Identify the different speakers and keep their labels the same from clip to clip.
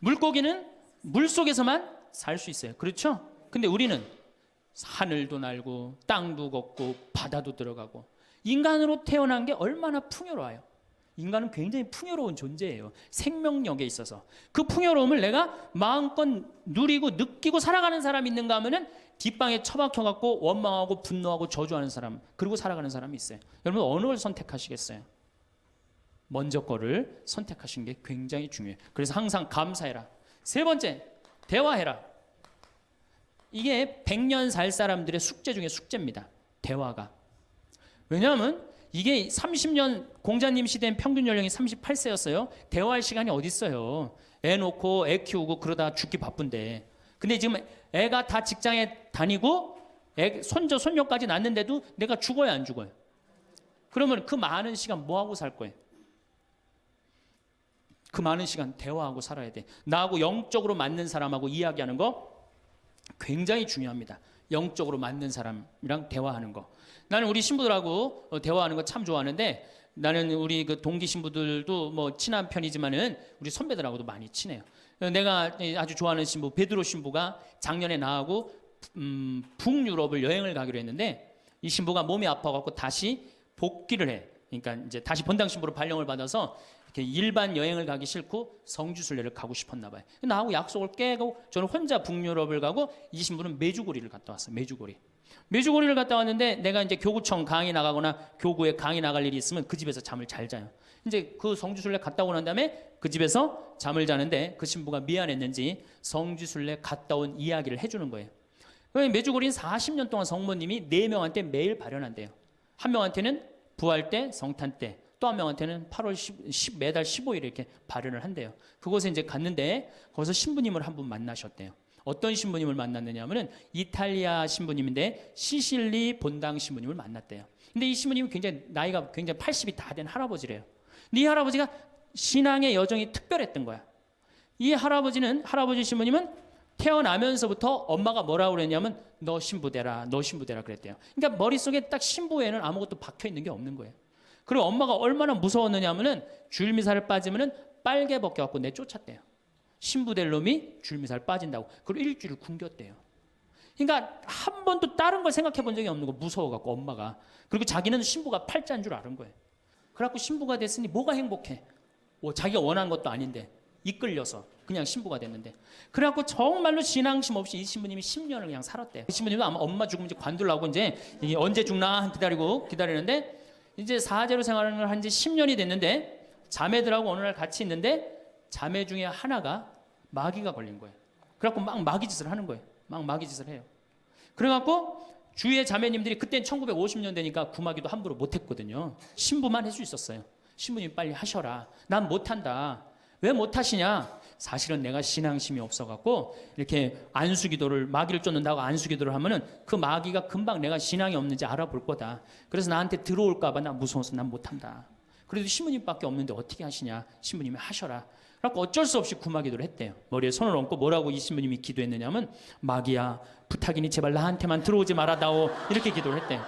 Speaker 1: 물고기는 물 속에서만 살 수 있어요. 그렇죠? 근데 우리는 하늘도 날고 땅도 걷고 바다도 들어가고 인간으로 태어난 게 얼마나 풍요로워요. 인간은 굉장히 풍요로운 존재예요. 생명력에 있어서 그 풍요로움을 내가 마음껏 누리고 느끼고 살아가는 사람이 있는가 하면은 뒷방에 처박혀 갖고 원망하고 분노하고 저주하는 사람 그리고 살아가는 사람이 있어요. 여러분 어느 걸 선택하시겠어요? 먼저 거를 선택하시는 게 굉장히 중요해요. 그래서 항상 감사해라. 세 번째, 대화해라. 이게 100년 살 사람들의 숙제 중에 숙제입니다. 대화가. 왜냐하면 이게 30년 공자님 시대엔 평균 연령이 38세였어요. 대화할 시간이 어디 있어요? 애 놓고 애 키우고 그러다 죽기 바쁜데. 근데 지금 애가 다 직장에 다니고 애 손자 손녀까지 낳는데도 내가 죽어야 안 죽어요. 그러면 그 많은 시간 뭐 하고 살 거예요? 그 많은 시간 대화하고 살아야 돼. 나하고 영적으로 맞는 사람하고 이야기하는 거 굉장히 중요합니다. 영적으로 맞는 사람이랑 대화하는 거. 나는 우리 신부들하고 어, 대화하는 거 참 좋아하는데 나는 우리 그 동기 신부들도 뭐 친한 편이지만은 우리 선배들하고도 많이 친해요. 어, 내가 아주 좋아하는 신부 베드로 신부가 작년에 나하고 음, 북유럽을 여행을 가기로 했는데 이 신부가 몸이 아파갖고 다시 복귀를 해. 그러니까 이제 다시 본당 신부로 발령을 받아서 이렇게 일반 여행을 가기 싫고 성주 순례를 가고 싶었나 봐요. 나하고 약속을 깨고 저는 혼자 북유럽을 가고 이 신부는 메주고리를 갔다 왔어요. 메주고리. 메주고리를 갔다 왔는데 내가 이제 교구청 강의 나가거나 교구에 강의 나갈 일이 있으면 그 집에서 잠을 잘 자요. 이제 그 성주순례 갔다 오고 난 다음에 그 집에서 잠을 자는데 그 신부가 미안했는지 성주순례 갔다 온 이야기를 해주는 거예요. 메주고리는 40년 동안 성모님이 4명한테 매일 발현한대요. 한 명한테는 부활 때, 성탄 때, 또 한 명한테는 8월 10, 10 매달 15일에 이렇게 발현을 한대요. 그곳에 이제 갔는데 거기서 신부님을 한 분 만나셨대요. 어떤 신부님을 만났느냐 하면은 이탈리아 신부님인데 시실리 본당 신부님을 만났대요. 근데 이 신부님이 굉장히 나이가 굉장히 80이 다 된 할아버지래요. 이 할아버지가 신앙의 여정이 특별했던 거야. 이 할아버지는 할아버지 신부님은 태어나면서부터 엄마가 뭐라고 그랬냐면 너 신부되라, 너 신부되라 그랬대요. 그러니까 머릿속에 딱 신부에는 아무것도 박혀 있는 게 없는 거예요. 그리고 엄마가 얼마나 무서웠느냐면은 줄미사를 빠지면은 빨개 벗겨 갖고 내쫓았대요. 신부될 놈이 줄미사를 빠진다고. 그리고 일주일 굶겼대요. 그러니까 한 번도 다른 걸 생각해 본 적이 없는 거 무서워 갖고 엄마가. 그리고 자기는 신부가 팔자인 줄 아는 거예요. 그래갖고 신부가 됐으니 뭐가 행복해? 뭐 자기가 원한 것도 아닌데 이끌려서 그냥 신부가 됐는데 그래갖고 정말로 신앙심 없이 이 신부님이 10년을 그냥 살았대요. 이 신부님도 아마 엄마 죽으면 이제 관둘라고 이제 언제 죽나 기다리고 기다리는데 이제 사제로 생활을 한 지 10년이 됐는데 자매들하고 어느 날 같이 있는데 자매 중에 하나가 마귀가 걸린 거예요. 그래갖고 막 마귀 짓을 하는 거예요. 막 마귀 짓을 해요. 그래갖고 주위의 자매님들이 그땐 1950년대니까 구마기도 함부로 못했거든요. 신부만 할 수 있었어요. 신부님 빨리 하셔라. 난 못한다. 왜 못하시냐? 사실은 내가 신앙심이 없어갖고 이렇게 안수기도를 마귀를 쫓는다고 안수기도를 하면은 그 마귀가 금방 내가 신앙이 없는지 알아볼 거다. 그래서 나한테 들어올까봐 나 무서워서 난 못한다. 그래도 신부님밖에 없는데 어떻게 하시냐? 신부님이 하셔라. 그래갖고 어쩔 수 없이 구마기도를 했대요. 머리에 손을 얹고 뭐라고 이 신부님이 기도했느냐면 마귀야 부탁이니 제발 나한테만 들어오지 말아다오 이렇게 기도를 했대요.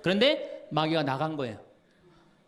Speaker 1: 그런데 마귀가 나간 거예요.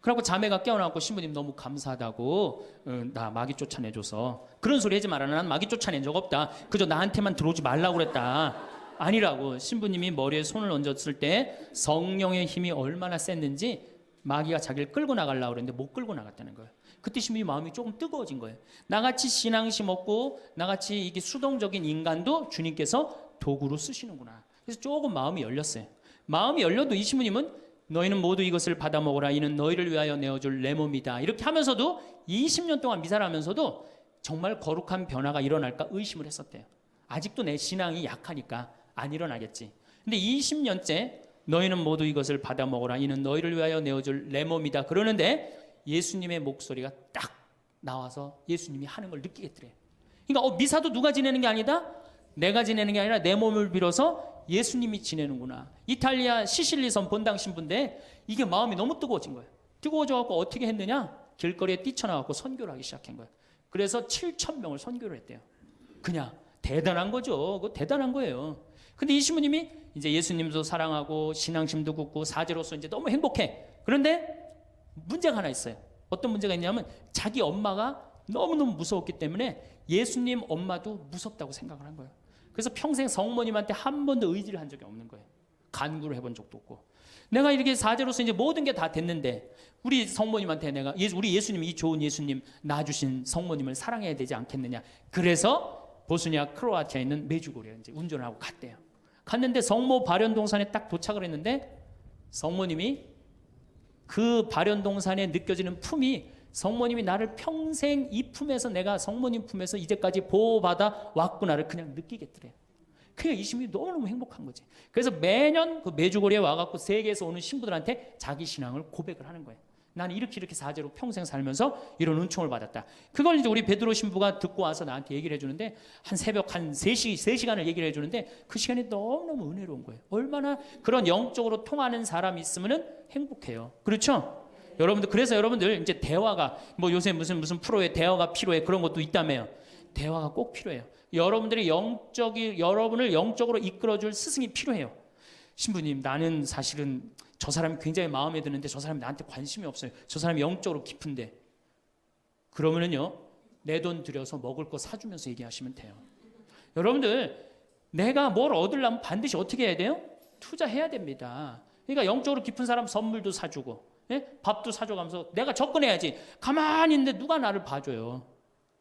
Speaker 1: 그래갖고 자매가 깨어나고 신부님 너무 감사하다고 어, 나 마귀 쫓아내줘서. 그런 소리 하지 마라. 난 마귀 쫓아낸 적 없다. 그저 나한테만 들어오지 말라고 그랬다. 아니라고. 신부님이 머리에 손을 얹었을 때 성령의 힘이 얼마나 셌는지 마귀가 자기를 끌고 나가려고 그랬는데 못 끌고 나갔다는 거예요. 그때 신부님 마음이 조금 뜨거워진 거예요. 나같이 신앙심 없고 나같이 이게 수동적인 인간도 주님께서 도구로 쓰시는구나. 그래서 조금 마음이 열렸어요. 마음이 열려도 이 신부님은 너희는 모두 이것을 받아 먹어라. 이는 너희를 위하여 내어줄 내 몸이다. 이렇게 하면서도 20년 동안 미사를 하면서도 정말 거룩한 변화가 일어날까 의심을 했었대요. 아직도 내 신앙이 약하니까 안 일어나겠지. 근데 20년째 너희는 모두 이것을 받아 먹어라. 이는 너희를 위하여 내어줄 내 몸이다. 그러는데 예수님의 목소리가 딱 나와서 예수님이 하는 걸 느끼겠더래. 그러니까 어, 미사도 누가 지내는 게 아니다? 내가 지내는 게 아니라 내 몸을 빌어서 예수님이 지내는구나. 이탈리아 시실리섬 본당 신부인데 이게 마음이 너무 뜨거워진 거예요. 뜨거워져 갖고 어떻게 했느냐? 길거리에 뛰쳐나갖고 선교를 하기 시작한 거예요. 그래서 7천 명을 선교를 했대요. 그냥 대단한 거죠. 그거 대단한 거예요. 근데 이 신부님이 이제 예수님도 사랑하고 신앙심도 굳고 사제로서 이제 너무 행복해. 그런데 문제가 하나 있어요. 어떤 문제가 있냐면 자기 엄마가 너무너무 무서웠기 때문에 예수님 엄마도 무섭다고 생각을 한 거예요. 그래서 평생 성모님한테 한 번도 의지를 한 적이 없는 거예요. 간구를 해본 적도 없고. 내가 이렇게 사제로서 이제 모든 게 다 됐는데 우리 성모님한테 내가 예수- 우리 예수님 이 좋은 예수님 낳아주신 성모님을 사랑해야 되지 않겠느냐. 그래서 보스니아 크로아티아에 있는 메주고리에 이제 운전을 하고 갔대요. 갔는데 성모 발현동산에 딱 도착을 했는데 성모님이 그 발현동산에 느껴지는 품이 성모님이 나를 평생 이 품에서 내가 성모님 품에서 이제까지 보호받아 왔구나를 그냥 느끼겠더래요. 그냥 이 신부이 너무너무 행복한 거지. 그래서 매년 그 메주고리에 와갖고 세계에서 오는 신부들한테 자기 신앙을 고백을 하는 거예요. 나는 이렇게 이렇게 사제로 평생 살면서 이런 은총을 받았다. 그걸 이제 우리 베드로 신부가 듣고 와서 나한테 얘기를 해주는데 한 새벽 한 3시, 3시간을 얘기를 해주는데 그 시간이 너무너무 은혜로운 거예요. 얼마나 그런 영적으로 통하는 사람이 있으면 행복해요. 그렇죠? 여러분들 그래서 여러분들 이제 대화가 뭐 요새 무슨 무슨 프로에 대화가 필요해 그런 것도 있다며요. 대화가 꼭 필요해요. 여러분들이 영적이 여러분을 영적으로 이끌어줄 스승이 필요해요. 신부님 나는 사실은 저 사람이 굉장히 마음에 드는데 저 사람이 나한테 관심이 없어요. 저 사람이 영적으로 깊은데 그러면은요 내 돈 들여서 먹을 거 사주면서 얘기하시면 돼요. 여러분들 내가 뭘 얻으려면 반드시 어떻게 해야 돼요? 투자해야 됩니다. 그러니까 영적으로 깊은 사람 선물도 사주고 예? 밥도 사줘가면서 내가 접근해야지. 가만히 있는데 누가 나를 봐줘요.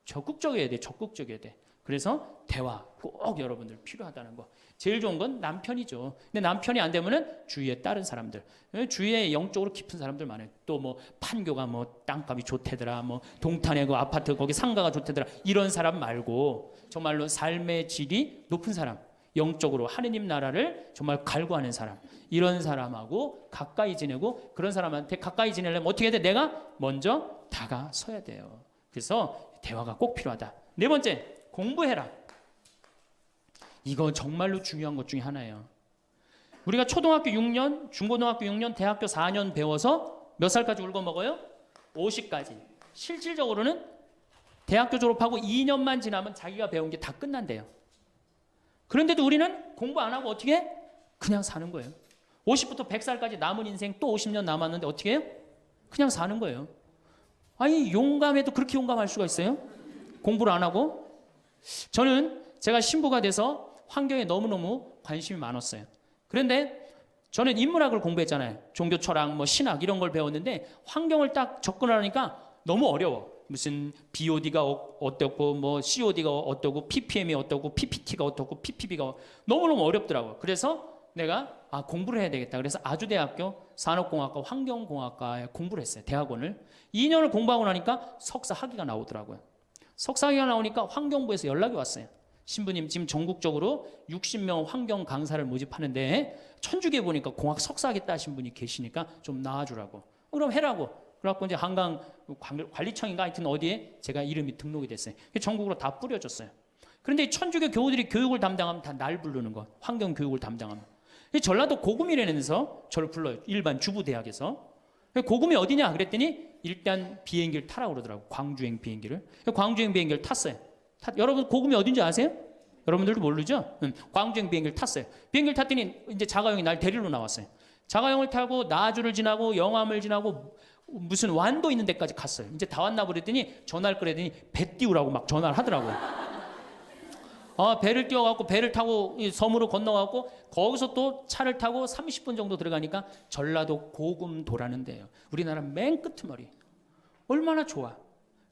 Speaker 1: 적극적이어야 돼. 적극적이어야 돼. 그래서 대화 꼭 여러분들 필요하다는 거. 제일 좋은 건 남편이죠. 근데 남편이 안 되면은 주위에 다른 사람들, 예, 주위에 영적으로 깊은 사람들 많아요. 또 뭐 판교가 뭐 땅값이 좋대더라, 뭐 동탄에 그 아파트 거기 상가가 좋대더라 이런 사람 말고 정말로 삶의 질이 높은 사람, 영적으로 하느님 나라를 정말 갈구하는 사람 이런 사람하고 가까이 지내고 그런 사람한테 가까이 지내려면 어떻게 해야 돼? 내가 먼저 다가서야 돼요. 그래서 대화가 꼭 필요하다. 네 번째 공부해라. 이거 정말로 중요한 것 중에 하나예요. 우리가 초등학교 6년, 중고등학교 6년, 대학교 4년 배워서 몇 살까지 울고 먹어요? 50까지. 실질적으로는 대학교 졸업하고 2년만 지나면 자기가 배운 게 다 끝난대요. 그런데도 우리는 공부 안 하고 어떻게 해? 그냥 사는 거예요. 50부터 100살까지 남은 인생 또 50년 남았는데 어떻게 해요? 그냥 사는 거예요. 아니 용감해도 그렇게 용감할 수가 있어요? 공부를 안 하고? 저는 제가 신부가 돼서 환경에 너무너무 관심이 많았어요. 그런데 저는 인문학을 공부했잖아요. 종교 철학, 뭐 신학 이런 걸 배웠는데 환경을 딱 접근하니까 너무 어려워. 무슨 BOD가 어떻고 뭐 COD가 어떻고 PPM이 어떻고 PPT가 어떻고 PPB가 너무너무 어렵더라고요. 그래서 내가 아 공부를 해야 되겠다. 그래서 아주대학교 산업공학과 환경공학과에 공부를 했어요. 대학원을 2년을 공부하고 나니까 석사 학위가 나오더라고요. 석사 학위가 나오니까 환경부에서 연락이 왔어요. 신부님 지금 전국적으로 60명 환경 강사를 모집하는데 천주교에 보니까 공학 석사 하겠다 하신 분이 계시니까 좀 나와주라고. 어, 그럼 해라고. 그래갖고 이제 한강 관- 관리청인가 하여튼 어디에 제가 이름이 등록이 됐어요. 전국으로 다 뿌려졌어요. 그런데 이 천주교 교우들이 교육을 담당하면 다 날 부르는 거. 환경 교육을 담당하면. 이 전라도 고구미라면서 저를 불러요. 일반 주부대학에서. 고금이 어디냐 그랬더니 일단 비행기를 타라고 그러더라고. 광주행 비행기를. 광주행 비행기를 탔어요. 타- 여러분 고금이 어딘지 아세요? 여러분들도 모르죠? 응, 광주행 비행기를 탔어요. 비행기를 탔더니 이제 자가용이 날 데리러 나왔어요. 자가용을 타고 나주를 지나고 영암을 지나고 무슨 완도 있는 데까지 갔어요. 이제 다 왔나 그랬더니 전화를 끌더니 배 띄우라고 막 전화를 하더라고요. 아, 배를 띄워갖고 배를 타고 이 섬으로 건너갖고 거기서 또 차를 타고 30분 정도 들어가니까 전라도 고금도라는 데예요. 우리나라 맨 끝머리. 얼마나 좋아.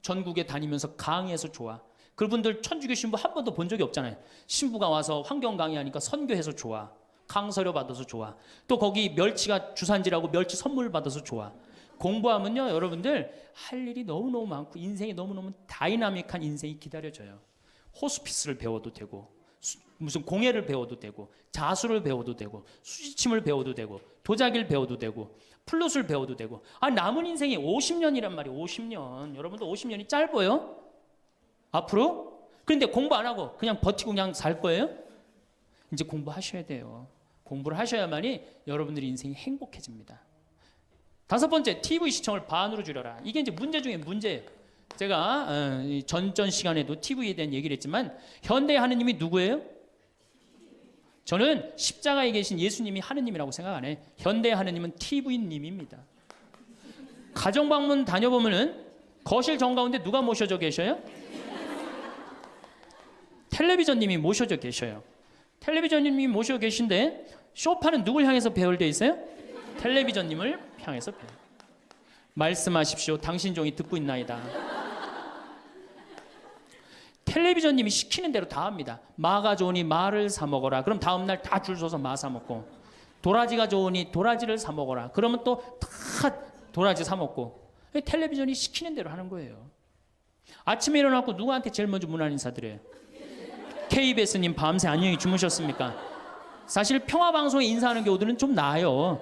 Speaker 1: 전국에 다니면서 강의해서 좋아. 그분들 천주교 신부 한 번도 본 적이 없잖아요. 신부가 와서 환경 강의하니까 선교해서 좋아. 강서료 받아서 좋아. 또 거기 멸치가 주산지라고 멸치 선물 받아서 좋아. 공부하면요, 여러분들 할 일이 너무너무 많고 인생이 너무너무 다이나믹한 인생이 기다려져요. 호스피스를 배워도 되고 수- 무슨 공예를 배워도 되고 자수를 배워도 되고 수지침을 배워도 되고 도자기를 배워도 되고 플룻을 배워도 되고. 아 남은 인생이 50년이란 말이에요 50년. 여러분도 50년이 짧아요? 앞으로? 그런데 공부 안 하고 그냥 버티고 그냥 살 거예요? 이제 공부하셔야 돼요. 공부를 하셔야만이 여러분들의 인생이 행복해집니다. 다섯 번째 TV 시청을 반으로 줄여라. 이게 이제 문제 중에 문제예요 제가 어, 이 전전 시간에도 TV에 대한 얘기를 했지만 현대 하느님이 누구예요? 저는 십자가에 계신 예수님이 하느님이라고 생각 안 해. 현대 하느님은 TV님입니다. 가정 방문 다녀보면은 거실 정가운데 누가 모셔져 계셔요? 텔레비전님이 모셔져 계셔요. 텔레비전님이 모셔 계신데 쇼파는 누굴 향해서 배열되어 있어요? 텔레비전님을 향해서 배열. 말씀하십시오. 당신 종이 듣고 있나이다. 텔레비전님이 시키는 대로 다 합니다. 마가 좋으니 마를 사 먹어라. 그럼 다음 날 다 줄 서서 마 사 먹고 도라지가 좋으니 도라지를 사 먹어라. 그러면 또 다 도라지 사 먹고 텔레비전이 시키는 대로 하는 거예요. 아침에 일어나고 누구한테 제일 먼저 문안 인사드려요? KBS님 밤새 안녕히 주무셨습니까? 사실 평화방송에 인사하는 경우들은 좀 나아요.